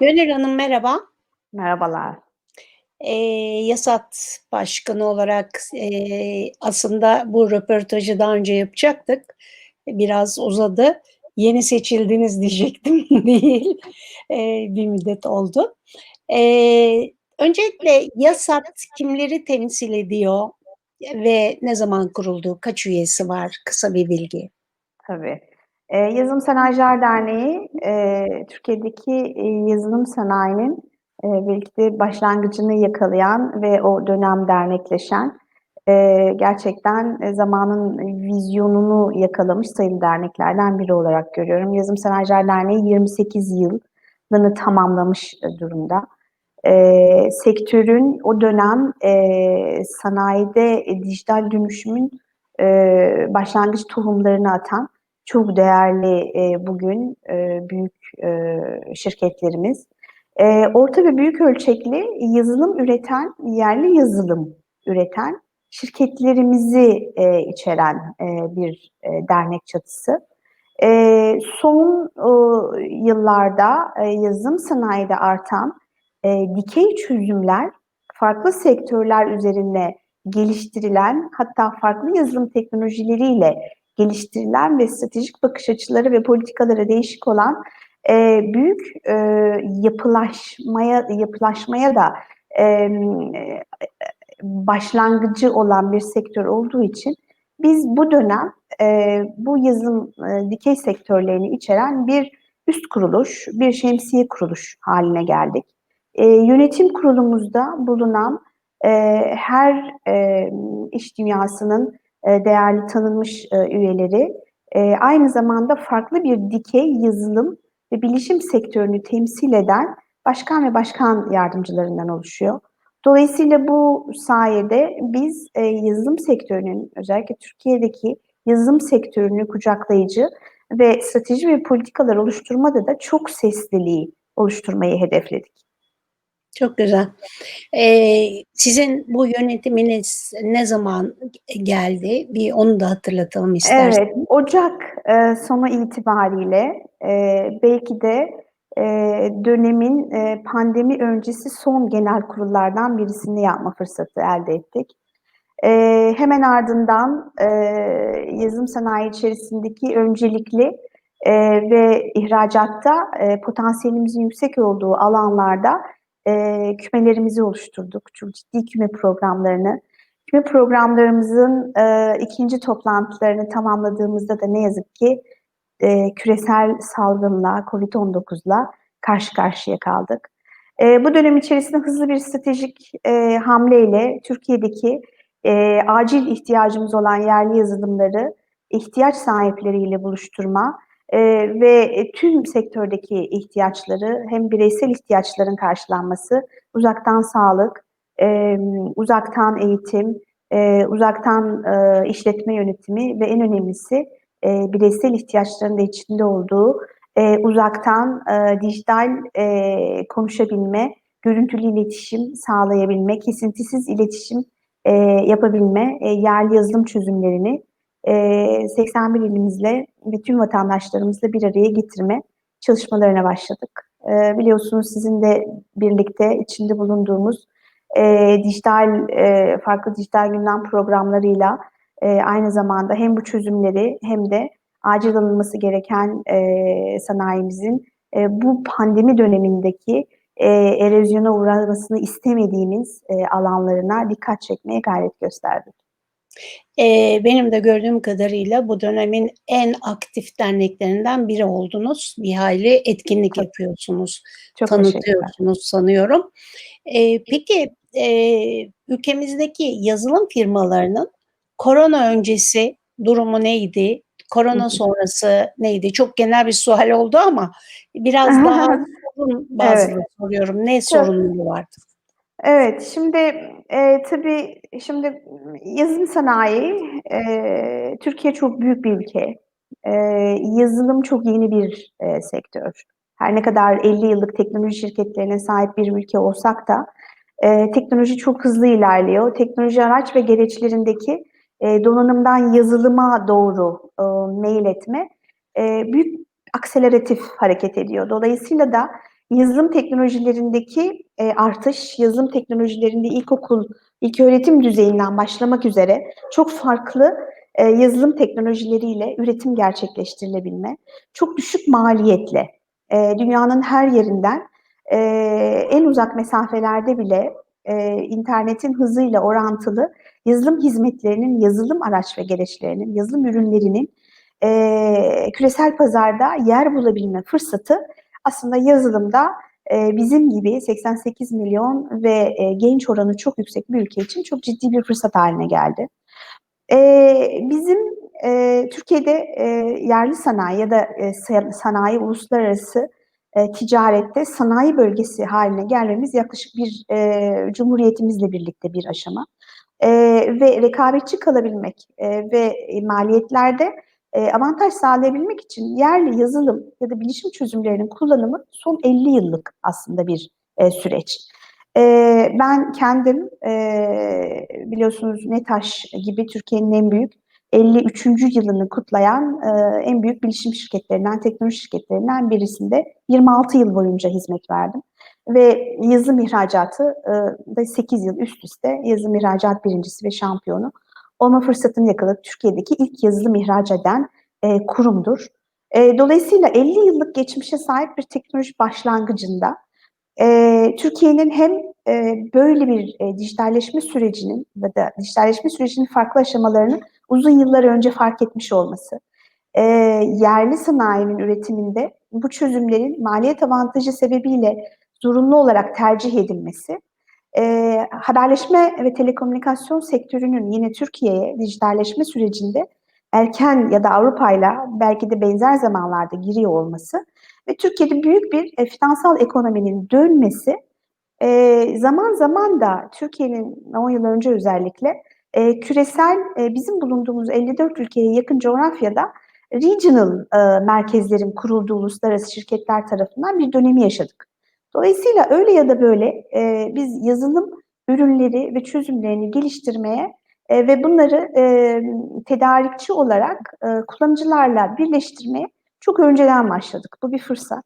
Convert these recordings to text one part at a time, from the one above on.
Gönül Hanım merhaba. Merhabalar. Eee, YASAT Başkanı olarak eee, aslında bu röportajı daha önce yapacaktık. Biraz uzadı. Yeni seçildiniz diyecektim, değil. Eee, bir müddet oldu. Eee, öncelikle YASAT kimleri temsil ediyor ve ne zaman kuruldu? Kaç üyesi var? Kısa bir bilgi. Tabii. Eee, Yazılım Sanayiciler Derneği, eee, Türkiye'deki, eee, yazılım sanayinin, belki de başlangıcını yakalayan ve o dönem dernekleşen, eee, gerçekten, zamanın vizyonunu yakalamış sayılı derneklerden biri olarak görüyorum. Yazılım Sanayiciler Derneği 28 yılını tamamlamış, durumda. Eee, sektörün o dönem, eee, sanayide, eee, dijital dönüşümün, eee, başlangıç tohumlarını atan çok değerli, eee, bugün, eee, büyük, eee, şirketlerimiz. Eee, orta ve büyük ölçekli yazılım üreten, yerli yazılım üreten şirketlerimizi, eee, içeren, eee, bir, eee, dernek çatısı. Eee, son, ııı, yıllarda, eee, yazılım sanayide artan, eee, dikey çözümler, farklı sektörler üzerinde geliştirilen, hatta farklı yazılım teknolojileriyle geliştirilen ve stratejik bakış açıları ve politikaları değişik olan, eee, büyük, eee, yapılaşmaya yapılaşmaya da, eee, başlangıcı olan bir sektör olduğu için biz bu dönem, eee, bu yazılım, eee, dikey sektörlerini içeren bir üst kuruluş, bir şemsiye kuruluş hâline geldik. Eee, yönetim kurulumuzda bulunan, eee, her, emm, iş dünyasının, eee, değerli tanınmış, eee, üyeleri, eee, aynı zamanda farklı bir dikey yazılım ve bilişim sektörünü temsil eden başkan ve başkan yardımcılarından oluşuyor. Dolayısıyla bu sayede biz, yazılım sektörünün, özellikle Türkiye'deki yazılım sektörünü kucaklayıcı ve strateji ve politikalar oluşturmada da çok sesliliği oluşturmayı hedefledik. Çok güzel. Eee, sizin bu yönetiminiz ne zaman geldi? Bir onu da hatırlatalım Evet, isterseniz. ocak, eee, sonu itibariyle, eee, belki de, eee, dönemin, eee, pandemi öncesi son genel kurullardan birisini yapma fırsatı elde ettik. Eee, hemen ardından, eee, yazılım sanayi içerisindeki öncelikli, eee, ve ihracatta, eee, potansiyelimizin yüksek olduğu alanlarda, eee, kümelerimizi oluşturduk. Çok ciddi küme programlarını. Küme programlarımızın, eee, 2'nci toplantılarını tamamladığımızda da ne yazık ki, eee, küresel salgınla, COVID-19'la karşı karşıya kaldık. Eee, bu dönem içerisinde hızlı bir stratejik, eee, hamleyle Türkiye'deki, eee, acil ihtiyacımız olan yerli yazılımları ihtiyaç sahipleriyle buluşturma, eee, ve, eee, tüm sektördeki ihtiyaçları hem bireysel ihtiyaçların karşılanması, uzaktan sağlık, emm, uzaktan eğitim, eee, uzaktan, eee, işletme yönetimi ve en önemlisi, eee, bireysel ihtiyaçların da içinde olduğu, eee, uzaktan, eee, dijital, eee, konuşabilme, görüntülü iletişim sağlayabilme, kesintisiz iletişim, eee, yapabilme, eee, yerli yazılım çözümlerini, eee, 81 ilimizle ve tüm vatandaşlarımızla bir araya getirme çalışmalarına başladık. Biliyorsunuz sizin de birlikte içinde bulunduğumuz, dijital, farklı dijital gündem programlarıyla, aynı zamanda hem bu çözümleri hem de acil alınması gereken, sanayimizin, bu pandemi dönemindeki, eee, erozyona uğramasını istemediğimiz, alanlarına dikkat çekmeye gayret gösterdik. Eee, benim de gördüğüm kadarıyla bu dönemin en aktif derneklerinden biri oldunuz. Bir hayli etkinlik yapıyorsunuz, Çok tanıtıyorsunuz sanıyorum. Eee, peki, eee, ülkemizdeki yazılım firmalarının korona öncesi durumu neydi? Korona sonrası neydi? Çok genel bir sual oldu ama biraz daha sorun Evet. bazlı soruyorum. Ne sorunları vardı? Evet, şimdi, eee, tabii, şimdi yazılım sanayi, eee, Türkiye çok büyük bir ülke. Eee, yazılım çok yeni bir, eee, sektör. Her ne kadar 50 yıllık teknoloji şirketlerine sahip bir ülke olsak da, eee, teknoloji çok hızlı ilerliyor. Teknoloji araç ve gereçlerindeki, eee, donanımdan yazılıma doğru, ııı, meyletme, eee, büyük akseleratif hareket ediyor. Dolayısıyla da yazılım teknolojilerindeki e, artış, yazılım teknolojilerinde ilkokul, ilköğretim düzeyinden başlamak üzere çok farklı e, yazılım teknolojileriyle üretim gerçekleştirilebilme, çok düşük maliyetle e, dünyanın her yerinden e, en uzak mesafelerde bile e, internetin hızıyla orantılı yazılım hizmetlerinin, yazılım araç ve gereçlerinin, yazılım ürünlerinin e, küresel pazarda yer bulabilme fırsatı aslında yazılımda e, bizim gibi 88 milyon ve e, genç oranı çok yüksek bir ülke için çok ciddi bir fırsat haline geldi. E, bizim Türkiye'de yerli sanayi ya da sanayi uluslararası ticarette sanayi bölgesi haline gelmemiz yaklaşık bir cumhuriyetimizle birlikte bir aşama. Ve rekabetçi kalabilmek ve maliyetlerde e, avantaj sağlayabilmek için yerli yazılım ya da bilişim çözümlerinin kullanımı son 50 yıllık aslında bir e, süreç. E, ben kendim biliyorsunuz NETAŞ gibi Türkiye'nin en büyük 53. yılını kutlayan en büyük bilişim şirketlerinden, teknoloji şirketlerinden birisinde 26 yıl boyunca hizmet verdim. Ve yazılım ihracatı da 8 yıl üst üste yazılım ihracat birincisi ve şampiyonu olma fırsatını yakaladık. Türkiye'deki ilk yazılım ihraç eden e, kurumdur. E, dolayısıyla 50 yıllık geçmişe sahip bir teknoloji başlangıcında e, Türkiye'nin hem e, böyle bir e, dijitalleşme sürecinin ya da dijitalleşme sürecinin farklı aşamalarını uzun yıllar önce fark etmiş olması, e, yerli sanayinin üretiminde bu çözümlerin maliyet avantajı sebebiyle zorunlu olarak tercih edilmesi, e, haberleşme ve telekomünikasyon sektörünün yine Türkiye'ye dijitalleşme sürecinde erken ya da Avrupa'yla belki de benzer zamanlarda giriyor olması ve Türkiye'de büyük bir e, finansal ekonominin dönmesi e, zaman zaman da Türkiye'nin 10 yıl önce özellikle e, küresel e, bizim bulunduğumuz 54 ülkeye yakın coğrafyada regional e, merkezlerin kurulduğu uluslararası şirketler tarafından bir dönemi yaşadık. Dolayısıyla öyle ya da böyle e, biz yazılım ürünleri ve çözümlerini geliştirmeye e, ve bunları e, tedarikçi olarak e, kullanıcılarla birleştirmeye çok önceden başladık. Bu bir fırsat.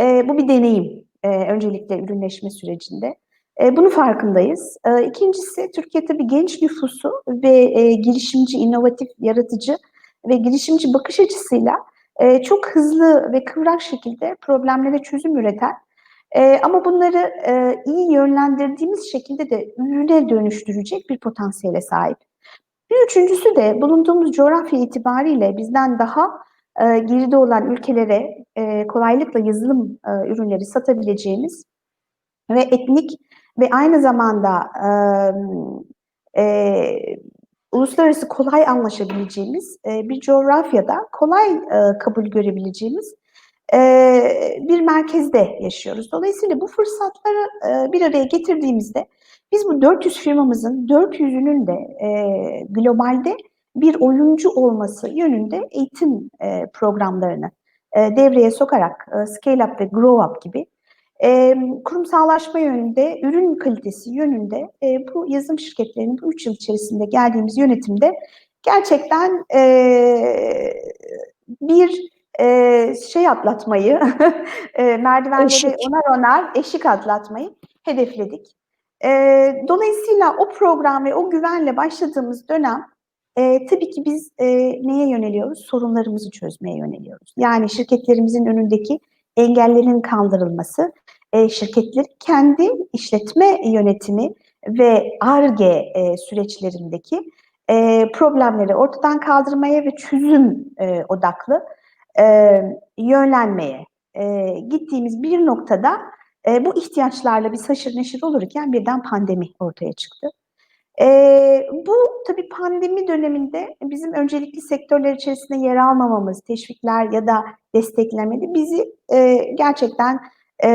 E, bu bir deneyim e, öncelikle ürünleşme sürecinde. E, bunun farkındayız. E, ikincisi Türkiye tabii genç nüfusu ve e, girişimci, inovatif, yaratıcı ve girişimci bakış açısıyla e, çok hızlı ve kıvrak şekilde problemlere çözüm üreten e, ama bunları e, iyi yönlendirdiğimiz şekilde de ürüne dönüştürecek bir potansiyele sahip. Bir üçüncüsü de bulunduğumuz coğrafya itibariyle bizden daha e, geride olan ülkelere e, kolaylıkla yazılım e, ürünleri satabileceğimiz ve etnik ve aynı zamanda e, e, uluslararası kolay anlaşabileceğimiz e, bir coğrafyada kolay e, kabul görebileceğimiz bir merkezde yaşıyoruz. Dolayısıyla bu fırsatları bir araya getirdiğimizde biz bu 400 firmamızın 400'ünün de globalde bir oyuncu olması yönünde eğitim programlarını devreye sokarak Scale Up ve Grow Up gibi kurumsallaşma yönünde, ürün kalitesi yönünde bu yazılım şirketlerinin bu üç yıl içerisinde geldiğimiz yönetimde gerçekten bir e, şey atlatmayı, e, merdivenleri eşik. onar onar eşik atlatmayı hedefledik. E, dolayısıyla o program ve o güvenle başladığımız dönem e, tabii ki biz e, neye yöneliyoruz? Sorunlarımızı çözmeye yöneliyoruz. Yani şirketlerimizin önündeki engellerin kaldırılması, e, şirketlerin kendi işletme yönetimi ve ARGE e, süreçlerindeki e, problemleri ortadan kaldırmaya ve çözüm e, odaklı e, yönlenmeye e, gittiğimiz bir noktada e, bu ihtiyaçlarla bir saşır neşir olurken birden pandemi ortaya çıktı. E, bu tabii pandemi döneminde bizim öncelikli sektörler içerisinde yer almamamız, teşvikler ya da desteklemedi bizi e, gerçekten e,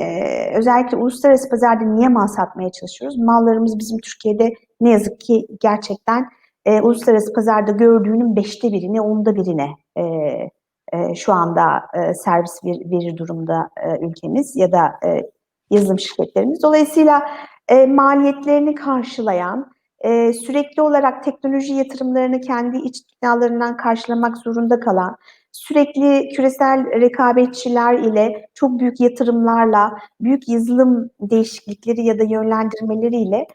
e, özellikle uluslararası pazarda niye mal satmaya çalışıyoruz? Mallarımız bizim Türkiye'de ne yazık ki gerçekten e, uluslararası pazarda gördüğünün beşte birine, onda birine e, e, şu anda e, servis verir, verir durumda e, ülkemiz ya da yazılım şirketlerimiz. Dolayısıyla maliyetlerini karşılayan, sürekli olarak teknoloji yatırımlarını kendi iç binalarından karşılamak zorunda kalan, sürekli küresel rekabetçiler ile çok büyük yatırımlarla, büyük yazılım değişiklikleri ya da yönlendirmeleriyle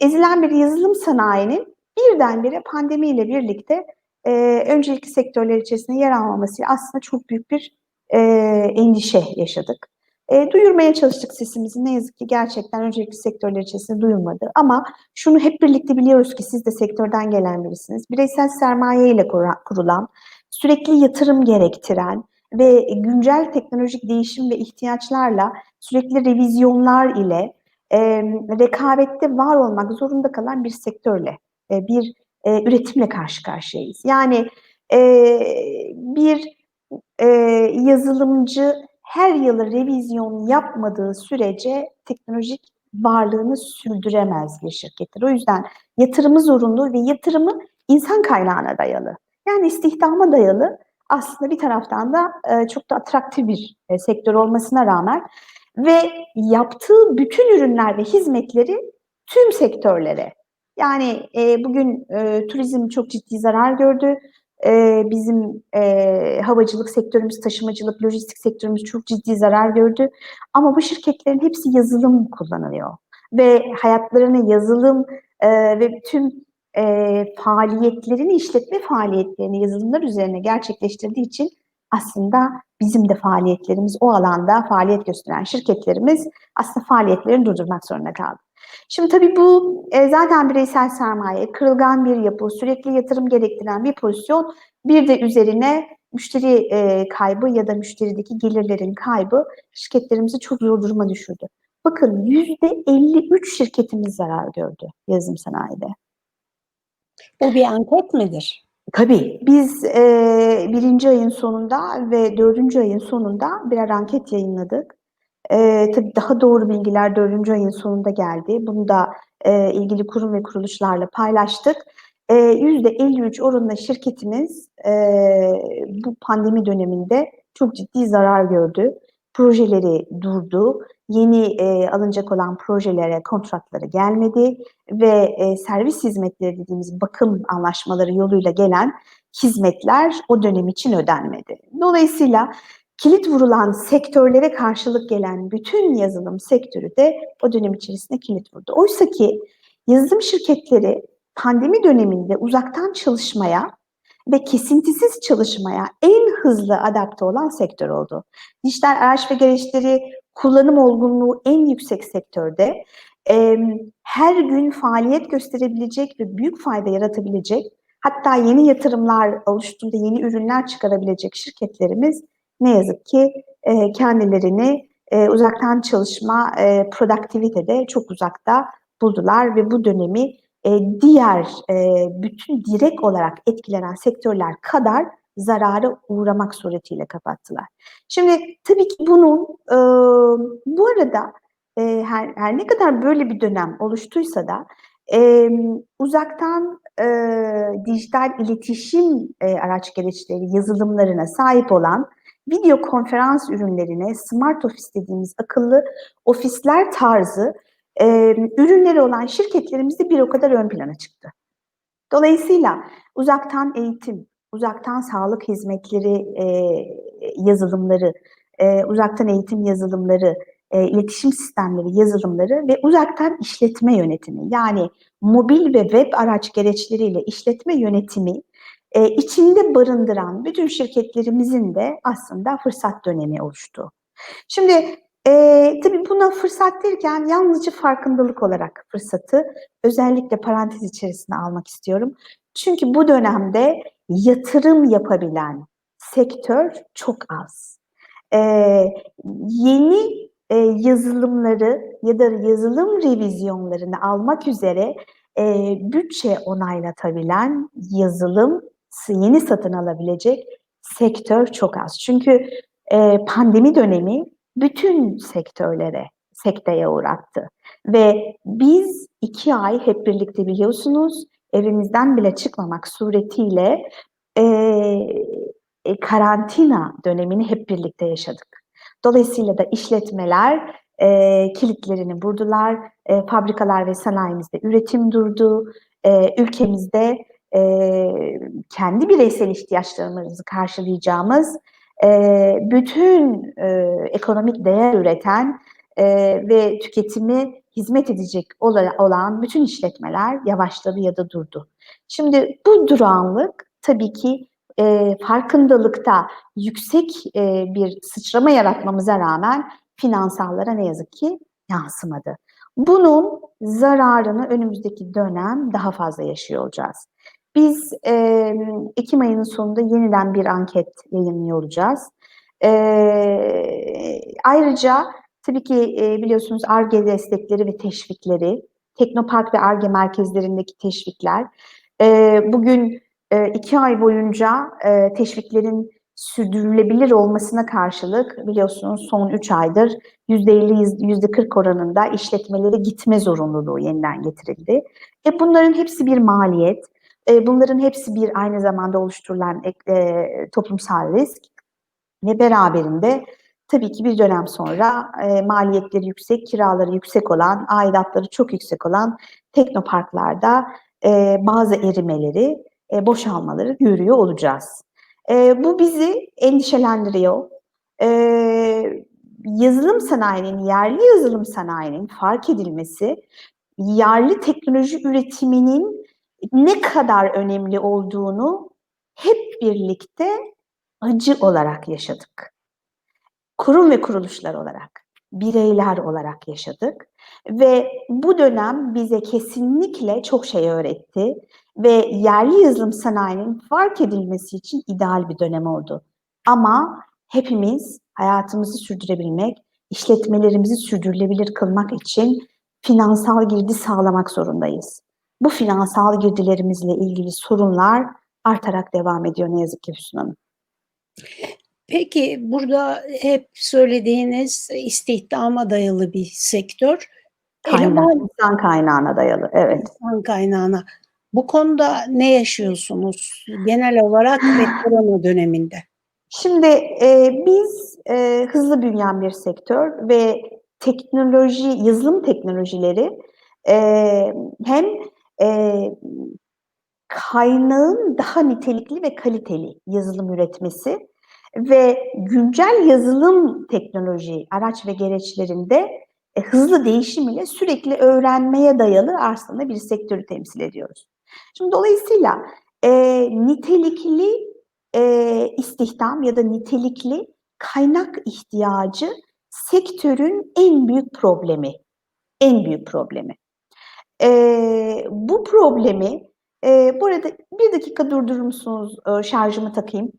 ezilen bir yazılım sanayinin birdenbire pandemiyle birlikte e, öncelikli sektörler içerisinde yer almaması aslında çok büyük bir e, endişe yaşadık. E, duyurmaya çalıştık sesimizi. Ne yazık ki gerçekten öncelikli sektörler içerisinde duyulmadı. Ama şunu hep birlikte biliyoruz ki siz de sektörden gelen birisiniz. Bireysel sermaye ile kurulan, sürekli yatırım gerektiren ve güncel teknolojik değişim ve ihtiyaçlarla sürekli revizyonlar ile e, rekabette var olmak zorunda kalan bir sektörle, e, bir e, üretimle karşı karşıyayız. Yani e, bir e, yazılımcı her yıl revizyon yapmadığı sürece teknolojik varlığını sürdüremez bir şirkettir. O yüzden yatırımı zorunlu ve yatırımı insan kaynağına dayalı. Yani istihdama dayalı aslında bir taraftan da e, çok da atraktif bir e, sektör olmasına rağmen ve yaptığı bütün ürünler ve hizmetleri tüm sektörlere. Yani e, bugün e, turizm çok ciddi zarar gördü e, bizim e, havacılık sektörümüz, taşımacılık, lojistik sektörümüz çok ciddi zarar gördü. Ama bu şirketlerin hepsi yazılım kullanılıyor. Ve hayatlarını yazılım e, ve tüm e, faaliyetlerini, işletme faaliyetlerini yazılımlar üzerine gerçekleştirdiği için aslında bizim de faaliyetlerimiz o alanda faaliyet gösteren şirketlerimiz aslında faaliyetlerini durdurmak zorunda kaldı. Şimdi tabii bu e, zaten bireysel sermaye, kırılgan bir yapı, sürekli yatırım gerektiren bir pozisyon. Bir de üzerine müşteri e, kaybı ya da müşterideki gelirlerin kaybı şirketlerimizi çok zor duruma düşürdü. Bakın yüzde 53 şirketimiz zarar gördü yazılım sanayide. Bu bir anket midir? Tabii. Biz e, birinci ayın sonunda ve dördüncü ayın sonunda birer anket yayınladık. E, tabii daha doğru bilgiler dördüncü ayın sonunda geldi. Bunu da e, ilgili kurum ve kuruluşlarla paylaştık. Yüzde 53 oranında şirketimiz e, bu pandemi döneminde çok ciddi zarar gördü. Projeleri durdu. Yeni e, alınacak olan projelere kontratları gelmedi ve e, servis hizmetleri dediğimiz bakım anlaşmaları yoluyla gelen hizmetler o dönem için ödenmedi. Dolayısıyla kilit vurulan sektörlere karşılık gelen bütün yazılım sektörü de o dönem içerisinde kilit vurdu. Oysa ki yazılım şirketleri pandemi döneminde uzaktan çalışmaya ve kesintisiz çalışmaya en hızlı adapte olan sektör oldu. Dijital araç ve gereçleri kullanım olgunluğu en yüksek sektörde e, her gün faaliyet gösterebilecek ve büyük fayda yaratabilecek hatta yeni yatırımlar oluştuğunda yeni ürünler çıkarabilecek şirketlerimiz ne yazık ki e, kendilerini e, uzaktan çalışma e, produktivitede çok uzakta buldular ve bu dönemi e, diğer e, bütün direkt olarak etkilenen sektörler kadar zarara uğramak suretiyle kapattılar. Şimdi tabii ki bunun e, bu arada e, her, her ne kadar böyle bir dönem oluştuysa da e, uzaktan e, dijital iletişim e, araç gereçleri yazılımlarına sahip olan video konferans ürünlerine smart office dediğimiz akıllı ofisler tarzı e, ürünleri olan şirketlerimiz de bir o kadar ön plana çıktı. Dolayısıyla uzaktan eğitim, uzaktan sağlık hizmetleri e, yazılımları, e, uzaktan eğitim yazılımları, e, iletişim sistemleri yazılımları ve uzaktan işletme yönetimi yani mobil ve web araç gereçleriyle işletme yönetimi e, içinde barındıran bütün şirketlerimizin de aslında fırsat dönemi oluştu. Şimdi e, tabii buna fırsat derken yalnızca farkındalık olarak fırsatı özellikle parantez içerisine almak istiyorum. Çünkü bu dönemde yatırım yapabilen sektör çok az. E, yeni e, yazılımları ya da yazılım revizyonlarını almak üzere e, bütçe onaylatabilen yazılım yeni satın alabilecek sektör çok az. Çünkü e, pandemi dönemi bütün sektörlere sekteye uğrattı. Ve biz iki ay hep birlikte biliyorsunuz evimizden bile çıkmamak suretiyle e, e, karantina dönemini hep birlikte yaşadık. Dolayısıyla da işletmeler e, kilitlerini vurdular, e, fabrikalar ve sanayimizde üretim durdu, e, ülkemizde eee, kendi bireysel ihtiyaçlarımızı karşılayacağımız eee, bütün eee, ekonomik değer üreten eee, ve tüketimi hizmet edecek ola- olan bütün işletmeler yavaşladı ya da durdu. Şimdi bu durağanlık tabii ki eee, farkındalıkta yüksek eee, bir sıçrama yaratmamıza rağmen finansallara ne yazık ki yansımadı. Bunun zararını önümüzdeki dönem daha fazla yaşıyor olacağız. Biz eee, Ekim ayının sonunda yeniden bir anket yayınlıyor olacağız. Eee, ayrıca tabii ki eee, biliyorsunuz ARGE destekleri ve teşvikleri, Teknopark ve ARGE merkezlerindeki teşvikler. Eee, bugün eee, iki ay boyunca eee, teşviklerin sürdürülebilir olmasına karşılık biliyorsunuz son 3 aydır %50, %40 oranında işletmelere gitme zorunluluğu yeniden getirildi. E bunların hepsi bir maliyet. E, bunların hepsi bir aynı zamanda oluşturulan e, toplumsal risk ve beraberinde tabii ki bir dönem sonra e, maliyetleri yüksek, kiraları yüksek olan, aidatları çok yüksek olan teknoparklarda e, bazı erimeleri, e, boşalmaları görüyor olacağız. E, bu bizi endişelendiriyor. E, yazılım sanayinin, yerli yazılım sanayinin fark edilmesi, yerli teknoloji üretiminin ne kadar önemli olduğunu hep birlikte acı olarak yaşadık. Kurum ve kuruluşlar olarak, bireyler olarak yaşadık ve bu dönem bize kesinlikle çok şey öğretti ve yerli yazılım sanayinin fark edilmesi için ideal bir dönem oldu. Ama hepimiz hayatımızı sürdürebilmek, işletmelerimizi sürdürülebilir kılmak için finansal girdi sağlamak zorundayız. Bu finansal girdilerimizle ilgili sorunlar artarak devam ediyor ne yazık ki Füsun Hanım. Peki burada hep söylediğiniz istihdama dayalı bir sektör. Eleman insan kaynağına dayalı, evet. insan kaynağına. Bu konuda ne yaşıyorsunuz genel olarak ve korona döneminde? Şimdi e, biz e, hızlı büyüyen bir sektör ve teknoloji, yazılım teknolojileri e, hem e, kaynağın daha nitelikli ve kaliteli yazılım üretmesi ve güncel yazılım teknoloji araç ve gereçlerinde e, hızlı değişim ile sürekli öğrenmeye dayalı aslında bir sektörü temsil ediyoruz. Şimdi dolayısıyla e, nitelikli e, istihdam ya da nitelikli kaynak ihtiyacı sektörün en büyük problemi. En büyük problemi. E, bu problemi, e, bu arada bir dakika durdurur musunuz? E, şarjımı takayım.